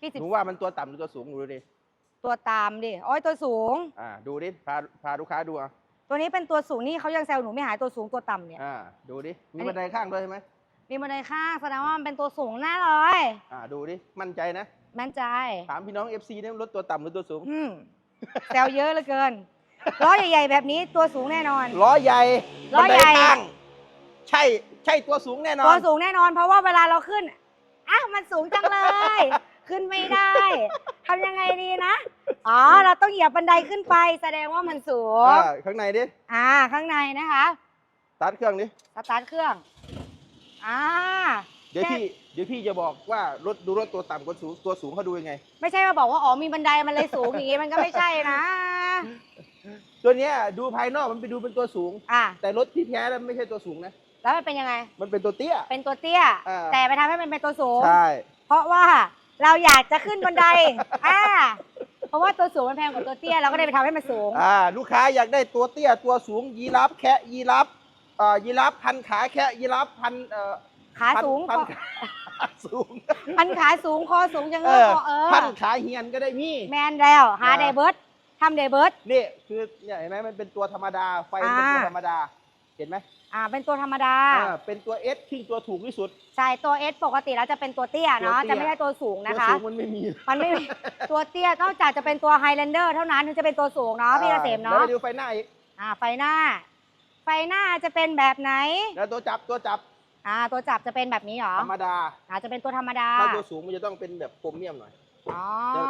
พี่สิบหนูว่ามันตัวต่ำหรือตัวสูงหนูดูดิ ตัวตามดิโอ้ยตัวสูง อ่า ดูดิ พา พาลูกค้าดูอะตัวนี้เป็นตัวสูงนี่เขายังแซวหนูไม่หายตัวสูงตัวต่ำเนี่ย อ่า ดูดิ มีอันนี้บันไดข้างด้วยใช่ไหมมีบันไดข้างแสดงว่ามันเป็นตัวสูงแน่เลยอ่า ดูดิ มั่นใจนะ มั่นใจ ถามพี่น้อง FC เนี่ยรถตัวต่ำหรือตัวสูง อืมแซวเยอะเหลือเกิน ล้อใหญ่ๆแบบนี้ตัวสูงแน่นอน ล้อใหญ่ล้อใหญ่ บันไดข้าง ใช่ ใช่ตัวสูงแน่นอตัวนสูงแน่นอน เพราะว่าเวลาเราขึ้นอะมันสูงจังเลย ขึ้นไม่ได้ทำยังไงดีนะ อ๋อ เราต้องเหยียบบันไดขึ้นไป แสดงว่ามันสูง อ่าข้างในดิอ่า ข้างในนะคะสตาร์ทเครื่องดิ สตาร์ทเครื่อง อ่า เดี๋ยวแค่พี่ เดี๋ยวพี่จะบอกว่ารถดูรถตัวต่ำกับสูงตัวสูงเขาดูยังไง ไม่ใช่มาบอกว่า อ๋อมีบันไดมันเลยสูงอย่างงี้มันก็ไม่ใช่นะ ตัวเนี้ยดูภายนอกมันไปดูเป็นตัวสูง อะแต่รถที่แท้แล้วไม่ใช่ตัวสูงนะ แล้วมันเป็นยังไง มันเป็นตัวเตี้ย เป็นตัวเตี้ย อ่า แต่ไปทำให้มันเป็นตัวสูง ใช่ เพราะว่า เราอยากจะขึ้นบันไดอ่าเพราะว่าตัวสูงมันแพงกว่าตัวเตี้ยเราก็เลยไปทำให้มันสูง อ่าลูกค้าอยากได้ตัวเตี้ยตัวสูงยีราฟแคะยีราฟเอ่อยีราฟพันขาแคะยีราฟพันเอ่อขาพันสูงพันคอขาสูงพันขาสูงคอสูงจังเลเอยอคอเออพันขาเฮียนก็ได้มีแมนแล้วหาอ่าไดเบิร์ดทำไดเบิร์ด นี่คือเนี่ยเห็นไหมมันเป็นตัวธรรมดาไฟมันเป็นตัวอ่า ธรรมดา เห็นไหมอ่าเป็นตัวธรรมดา อ่าเป็นตัวเอสที่ตัวถูกที่สุด ใช่ตัวเอสปกติแล้วจะเป็นตัวเตี้ยเนาะตัวเตี้ย จะไม่ใช่ตัวสูงตันะวคะ สูงมันไม่มีมันไม่มีตัวเตี้ยนอกจากจะเป็นตัวไฮแลนเดอร์เท่านั้นถึงจะเป็นตัวสูงเนาะพี่เกษมแล้วเนาะไปดูไฟหน้าอีกอ่าไฟหน้า ไฟหน้าจะเป็นแบบไหนแล้วตัวจับตัวจับอ่าตัวจับจะเป็นแบบนี้เหรอธรรมดาอาจจะเป็นตัวธรรมดาถ้าตัวสูงมันจะต้องเป็นแบบโครเมียมหน่อยอ๋อ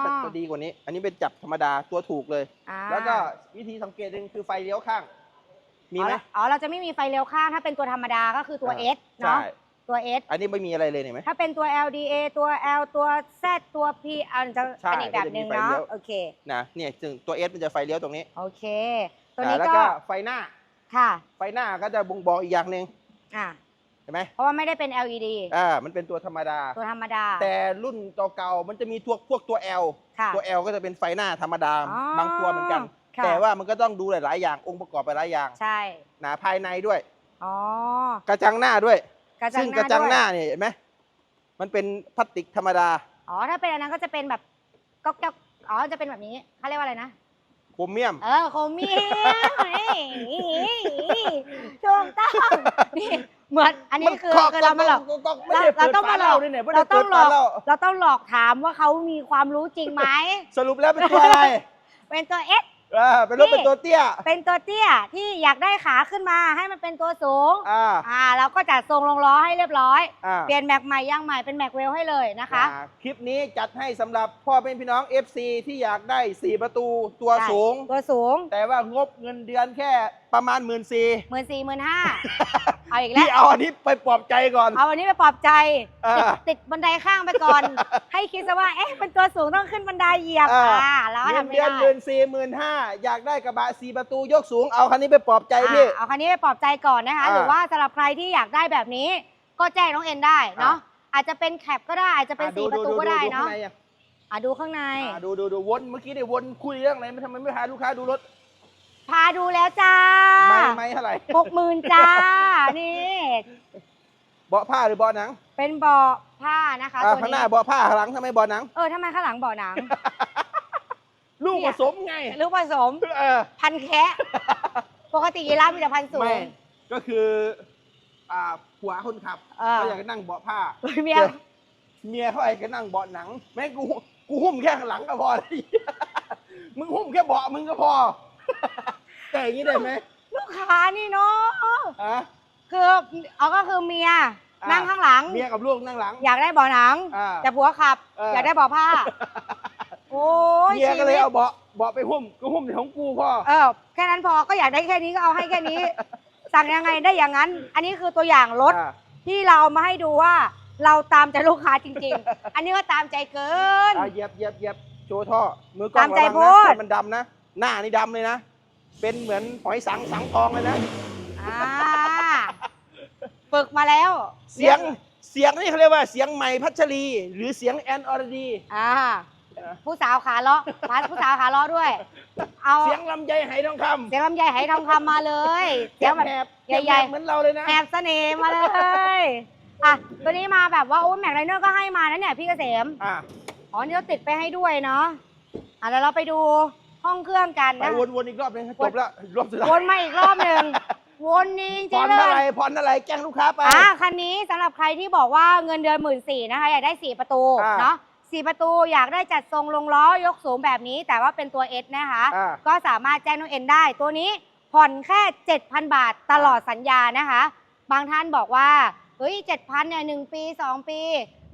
จะจะดีกว่านี้ อันนี้เป็นจับธรรมดาตัวถูกเลย อ่าแล้วก็วิธีสังเกตหนึ่งคือไฟเลี้ยวข้าง มีไหมอ๋ออ๋อเราจะไม่มีไฟเลี้ยวข้างถ้าเป็นตัวธรรมดาก็คือตัวอ่า S เนาะใช่ตัว S อันนี้ไม่มีอะไรเลยเห็นไหม ถ้าเป็นตัว LDA ตัว L ตัว Z ตัว P อันจะใช่เป็นอีกแบบหนึ่งก็จะมีไฟเนาะเลี้ยวโอเคนะเนี่ยซึ่งตัวเอสมันจะไฟเลี้ยวตรงนี้โอเค ตัวอ่านี้แล้วก็ก็ไฟหน้าค่ะ ไฟหน้าก็จะบ่งบอกอีกอย่างหนึ่งอ่าเห็นไหมเพราะว่าไม่ได้เป็น LED อ่า มันเป็นตัวธรรมดา ตัวธรรมดา แต่รุ่นเก่าๆ มันจะมีตัวพวกตัว L ค่ะตัว L ก็จะเป็นไฟหน้าธรรมดาอ๋อบางตัวเหมือนกัน ค่ะ แต่ว่ามันก็ต้องดูหลาย ๆ อย่างองค์ประกอบหลายๆอย่างใช่ หนาภายในด้วย อ๋อกระจังหน้าด้วย กระจัซึ่งงหกระน้าจังด้วยหน้าเนี่ยเห็นไหมมันเป็นพลาสติกธรรมดาอ๋อ ถ้าเป็นอันนั้นก็จะเป็นแบบก๊อกๆอ๋อ จะเป็นแบบนี้เขาเรียกว่าอะไรนะ โครเมียม เออโคเมียมถูกต้องนี่เหมือนอันนี้คือขคือเรามาหลอกก็ไม่ได้เปิดเราต้องฝามาหลเหล้าอกด้วยเนี่ยไม่เราได้ต้เปิองดหลฝาอกเหล้า เราต้องหลอกถามว่าเขามีความรู้จริงไหม สรุปแล้วเป็นตัวอะไร เป็นตัว S เออเป็นรถนี่เป็นตัวเตี้ย เป็นตัวเตี้ยที่อยากได้ขาขึ้นมาให้มันเป็นตัวสูง อ่า อ่าเราก็จัดทรงลงล้อให้เรียบร้อย อ่า เปลี่ยนแม็กใหม่ยางใหม่เป็นแม็กเวลให้เลยนะคะ อ่าคลิปนี้จัดให้สำหรับพ่อเป็นพี่น้อง FC ที่อยากได้ 4 ประตูตัวใช่สูง ตัวสูง แต่ว่างบเงินเดือนแค่ประมาณหมื่นสี่หมื่นสี่หมื่นห้าเอาอีกแล้พี่วเอาอันนี้ไปปลอบใจก่อน เอาวันนี้ไปปลอบใจอ่าติดติดบันไดข้างไปก่อน ให้คิดซะว่า เอ๊ะเป็นตัวสูงต้องขึ้นบันไดเหยียบอ่าอ่าแล้วก็เงินทำไม่เดือนได้หมื่นสี่หมื่นห้าอยากได้กระบะสี่ประตูยกสูงเอาคันนี้ไปปลอบใจพี่อ่าเอาคันนี้ไปปลอบใจก่อนนะคะอ่าหรือว่าสำหรับใครที่อยากได้แบบนี้ ก็แจ้งน้องเอ็นได้เนาะอาจจะเป็นแคปก็ได้อาจจะเป็นอ่สี่ประตูก็ได้เนาะข้งใอ่อะดูข้างในอ่าดูดูดูวนเมื่อกี้ได้วนคุยเรื่องอะไรไม่ทำไมไม่พาลูกค้าดูรถ พาดูแล้วจ้าไม่ไม่เท่าไหร่หกหมื่นจ้า นี่เบาะผ้าหรือเบาะหนัง เป็นเบาะผ้านะคะอ่าตัวข้างหนี้น้าเบาะผ้าข้างหลังทำไมเบาะหนัง เออทำไมข้างหลังเบาะหนัง ลูกเนี่ผยสมไง ลูกผสมเออพันแคะปกติยีราฟมีแต่พันสูไม่งก็คืออ่าผัวคนขับเออเขาอยากจะนั่งเบาะผ้าเมียเมียเขาไอ้ก็นั่งเบาะหนัง แม่งกูกูหุ้มแค่ข้างหลังก็พอมึงหุ้มแค่เบาะมึงก็พอ แต่อย่างนี้ได้ไหมลูกค้านี่เนาะอะ คือเอาก็คือเมียอ่านั่นั่งข้างหลัง เมียกับลูกนั่งหลัง อยากได้เบาะหนัง อ่าแต่ผัวขับ เอออ อยากได้เบาะผ้า โอ้ยเมียก็เลยชีวิตเอาเบาะเบาะไปหุ้มก็หุ้มในของกูพ่อ เออแค่นั้นพอก็อยากได้แค่นี้ก็เอาให้แค่นี้ สั่งยังไงได้อย่างนั้น อันนี้คือตัวอย่างรถ อ่าที่เราเอามาให้ดูว่าเราตามใจลูกค้าจริง ๆ อันนี้ก็ตามใจเกิน อะเหยียบเหยียบเหยียบโชว์ท่อ มือกล้องตามใจระวังโพนะดคนมันดำนะ หน้านี่ดำเลยนะ เป็นเหมือนหอยสังสังทองเลยนะ อ่าฝึกมาแล้วเสียงเสียงนี่เขาเรียกว่าเสียงใหม่พัชรี หรือเสียงแอนอรดี อ่าผู้สาวขาเลาะพาผู้สาวขาเลาะด้วย เอาเสียงลำไยไหทองคำเสียงลำไยไหทองคำมาเลยเสียงแบบแหบใหญ่ๆเหมือนเราเลยนะแอบเสน่ห์มาเลยอะตัวนี้มาแบบว่าโอ้แม็กไลเนอร์ก็ให้มานะเนี่ยพี่เกษมอะอ๋อนี่เราติดไปให้ด้วยเนาะอะแล้วเราไปดู ห้องเครื่องกันไปนะ วนๆอีกรอบนึงจบแล้วอีกรอบสุดท้าวยนมาอีกรอบหนึ่งวนนี้จริผ่องนๆเลอะไรยผ่อนอะไรแกล้งลูกค้าไป อะคันนี้สำหรับใครที่บอกว่าเงินเดือนหมื่นสี่นะคะ อยากได้สี่ประตูอ่าเนาะสี่ประตูอยากได้จัดทรงลงล้อยกสูงแบบนี้ แต่ว่าเป็นตัว S นะคะ อ่า ก็สามารถแจ้งน้องเอ็นได้ ตัวนี้ผ่อนแค่ 7,000 บาทตลอดสัญญานะคะ บางท่านบอกว่า เฮ้ย7,000เนี่ยหนึ่งปี2ปี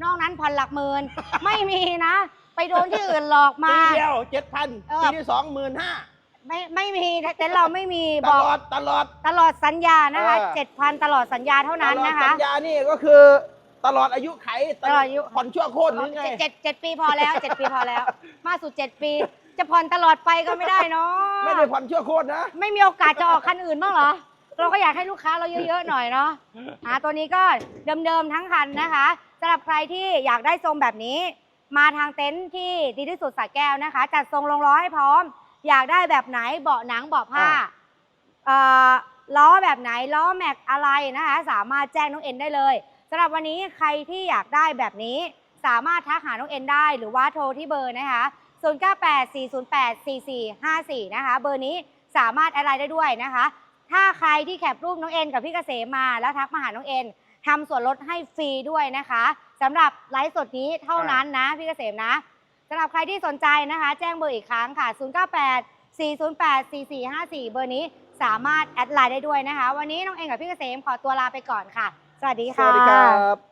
นอกนั้นผ่อนหลักหมื่น ไม่มีนะ ไปโดนที่อื่นหลอกมา ปีเดียวเจ็ดพันเออ ปีที่สองหมื่นห้าไม่ไม่มีเต็นท์เราไม่มีตบอกลอดตลอด ตลอดสัญญานะคะเออ7,000ตลอดสัญญาเท่านั้นตลอดนะคะสัญญานี่ก็คือ ตลอดอายุไขตลอดอายุ ผ่อนชั่วโคตรหรือไง เจ็ดเจ็ดปีพอแล้วเจ็ดปีพอแล้ว มาสู่เจ็ดปี จะผ่อนตลอดไปก็ไม่ได้เนาะไม่ได้ผ่อนชั่วโคตรนะ ไม่มีโอกาสจะออกคันอื่นบ้างเหรอ เราก็อยากให้ลูกค้าเราเยอะๆหน่อยเนาะอ่าตัวนี้ก็เดิมๆทั้งคันนะคะสำหรับใครที่อยากได้ทรงแบบนี้ มาทางเต็นท์ที่ดีที่สุดสระแก้วนะคะ จัดทรงลงล้อให้พร้อม อยากได้แบบไหนเบาะหนังเบาะผ้าอ่าเอ่อล้อแบบไหนล้อแม็กอะไรนะคะ สามารถแจ้งน้องเอ็นได้เลยสำหรับวันนี้ใครที่อยากได้แบบนี้ สามารถทักหาน้องเอ็นได้หรือว่าโทรที่เบอร์นะคะ 0984084454 นะคะ เบอร์นี้สามารถแอดไลน์ได้ด้วยนะคะ ถ้าใครที่แคปรูปน้องเอ็นกับพี่เกษมมาแล้วทักมาหาน้องเอ็นทำส่วนลดให้ฟรีด้วยนะคะสำหรับไลฟ์สดนี้เท่านั้นนะพี่เกษมนะสำหรับใครที่สนใจนะคะ แจ้งเบอร์อีกครั้งค่ะ 098 408 4454 เบอร์นี้สามารถแอดไลน์ได้ด้วยนะคะ วันนี้น้องเอ็นกับพี่เกษมขอตัวลาไปก่อนค่ะ สวัสดีสค่ะวัสดีครับ